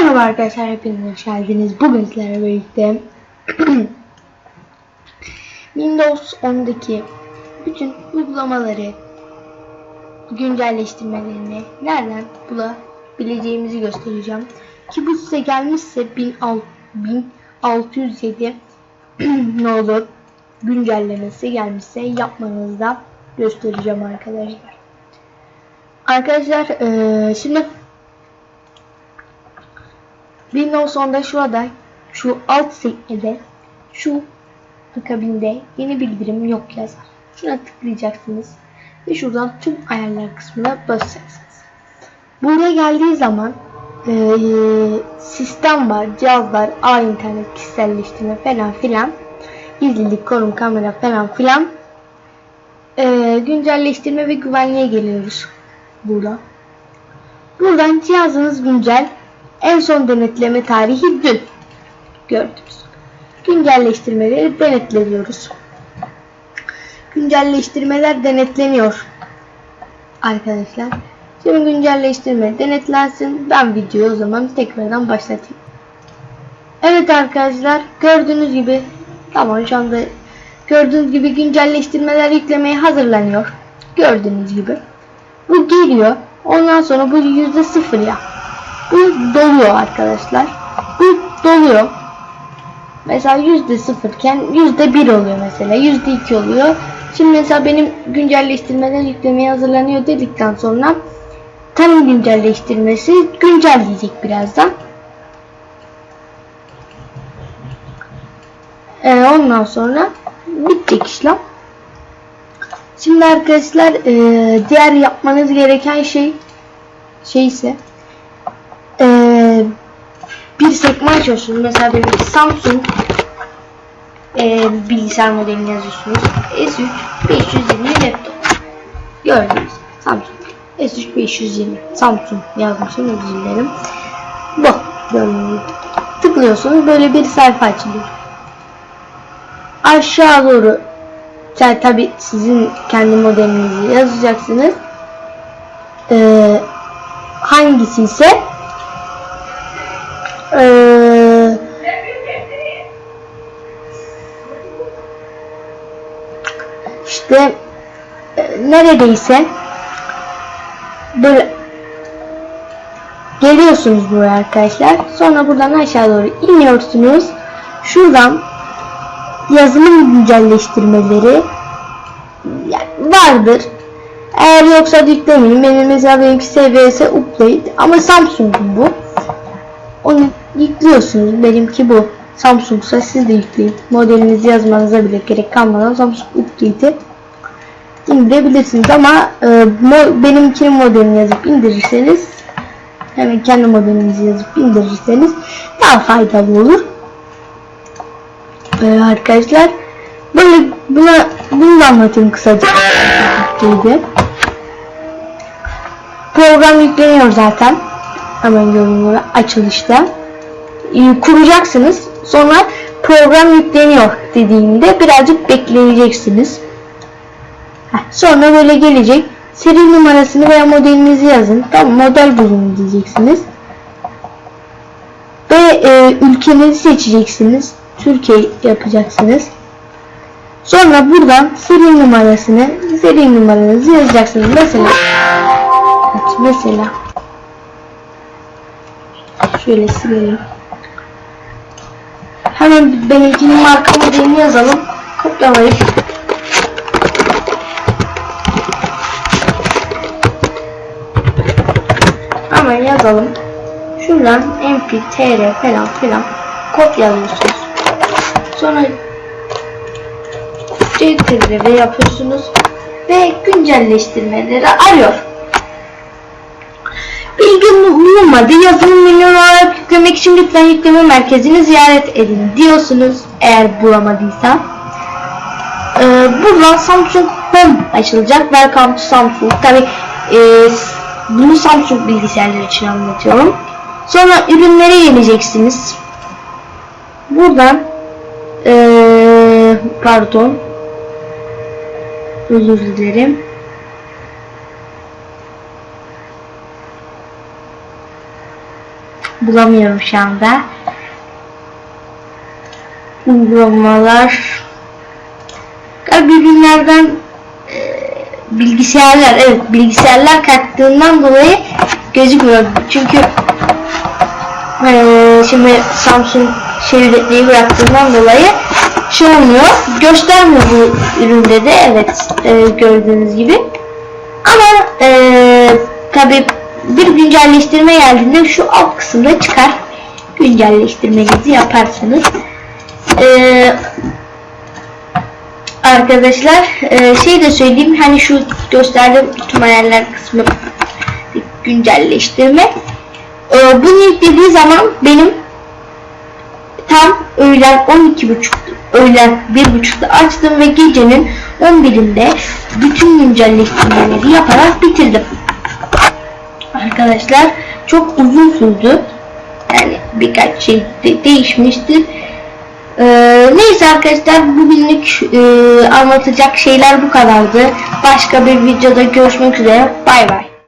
Merhaba arkadaşlar hepiniz hoş geldiniz. Bugün sizlerle birlikte Windows 10'daki bütün uygulamaları güncelleştirmelerini nereden bulabileceğimizi göstereceğim. Ki bu size gelmişse 1607 ne olur güncellemesi gelmişse yapmanızı da göstereceğim arkadaşlar. Arkadaşlar eee, şimdi Windows 10'da şurada şu alt sekmede şu akabinde yeni bildirim yok yazar. Şuna tıklayacaksınız ve şuradan tüm ayarlar kısmına basacaksınız. Buraya geldiği zaman eee, sistem var, cihazlar, ağ internet, kişiselleştirme falan filan gizlilik, konum, kamera falan filan eee, güncelleştirme ve güvenliğe geliyoruz burada. Buradan cihazınız güncel en son denetleme tarihi dün. Gördünüz. Güncelleştirmeleri denetleniyoruz. Güncelleştirmeler denetleniyor. Arkadaşlar. Şimdi güncelleştirme denetlensin. Ben videoyu o zaman tekrardan başlatayım. Evet arkadaşlar. Gördüğünüz gibi tamam şu anda gördüğünüz gibi güncelleştirmeler yüklemeye hazırlanıyor. Gördüğünüz gibi. Bu geliyor. Ondan sonra bu yüzde sıfır ya. Bu doluyor arkadaşlar. Bu doluyor. Mesela yüzde sıfırken yüzde bir oluyor mesela. Yüzde iki oluyor. Şimdi mesela benim güncelleştirmeler yüklemeye hazırlanıyor dedikten sonra tanım güncelleştirmesi güncelleyecek birazdan. Ee, ondan sonra bitecek işlem. Şimdi arkadaşlar ee, diğer yapmanız gereken şey şey ise ee, bir sekme açıyorsunuz. Mesela benim Samsung ee, bilgisayar modelini yazıyorsunuz. S3 520 laptop. Gördünüz. Samsung S3 520 Samsung yazmışım özür dilerim. Bu. Gibi. Tıklıyorsunuz. Böyle bir sayfa açılıyor. Aşağı doğru yani tabi sizin kendi modelinizi yazacaksınız. Ee, hangisi ise işte e, neredeyse böyle geliyorsunuz buraya arkadaşlar. Sonra buradan aşağı doğru iniyorsunuz. Şuradan yazılım güncelleştirmeleri vardır. Eğer yoksa yüklemeyin. Benim mesela benimki SBS Update ama Samsung'un bu. Onu yüklüyorsunuz. Benimki bu. Samsung'sa siz de yükleyin. Modelinizi yazmanıza bile gerek kalmadan Samsung Update'i indirebilirsiniz ama e, mo benimkinin modelini yazıp indirirseniz hemen kendi modelinizi yazıp indirirseniz daha faydalı olur. Ee, arkadaşlar böyle buna bunu da anlatayım kısaca. Program yükleniyor zaten. Hemen görünüyor açılışta. Ee, kuracaksınız. Sonra program yükleniyor dediğinde birazcık bekleyeceksiniz. Sonra böyle gelecek. Seri numarasını veya modelinizi yazın. Tamam model bulun diyeceksiniz. Ve e, ülkenizi seçeceksiniz. Türkiye yapacaksınız. Sonra buradan seri numarasını, seri numaranızı yazacaksınız. Mesela evet, mesela şöyle silelim. Hemen benimkinin marka modelini yazalım. Kopyalayıp hemen yazalım. Şuradan mp, tr falan filan kopyalıyorsunuz. Sonra CTRL yapıyorsunuz ve güncelleştirmeleri arıyor. Bilgin bulunmadı. Yazılım milyon olarak yüklemek için lütfen yükleme merkezini ziyaret edin diyorsunuz eğer bulamadıysa. Ee, buradan Samsung Home açılacak. Welcome to Samsung. Tabi e, bunu Samsung bilgisayarlar için anlatıyorum. Sonra ürünlere geleceksiniz. Buradan ee, pardon özür dilerim. bulamıyorum şu anda. Uygulamalar. Birbirlerden bilgisayarlar evet bilgisayarlar kalktığından dolayı gözükmüyor. Çünkü e, şimdi Samsung şey bıraktığından dolayı şey olmuyor. Göstermiyor bu üründe de evet e, gördüğünüz gibi. Ama e, tabi bir güncelleştirme geldiğinde şu alt kısımda çıkar. Güncelleştirmenizi yaparsınız. E, arkadaşlar e, şey de söyleyeyim hani şu gösterdiğim tüm hayaller kısmı güncelleştirme. E, bunu yüklediği zaman benim tam öğlen 12.30 öğlen 1.30'da açtım ve gecenin 11'inde bütün güncelleştirmeleri yaparak bitirdim. Arkadaşlar çok uzun sürdü. Yani birkaç şey de değişmiştir. Ee, neyse arkadaşlar bugünlük e, anlatacak şeyler bu kadardı. Başka bir videoda görüşmek üzere. Bay bay.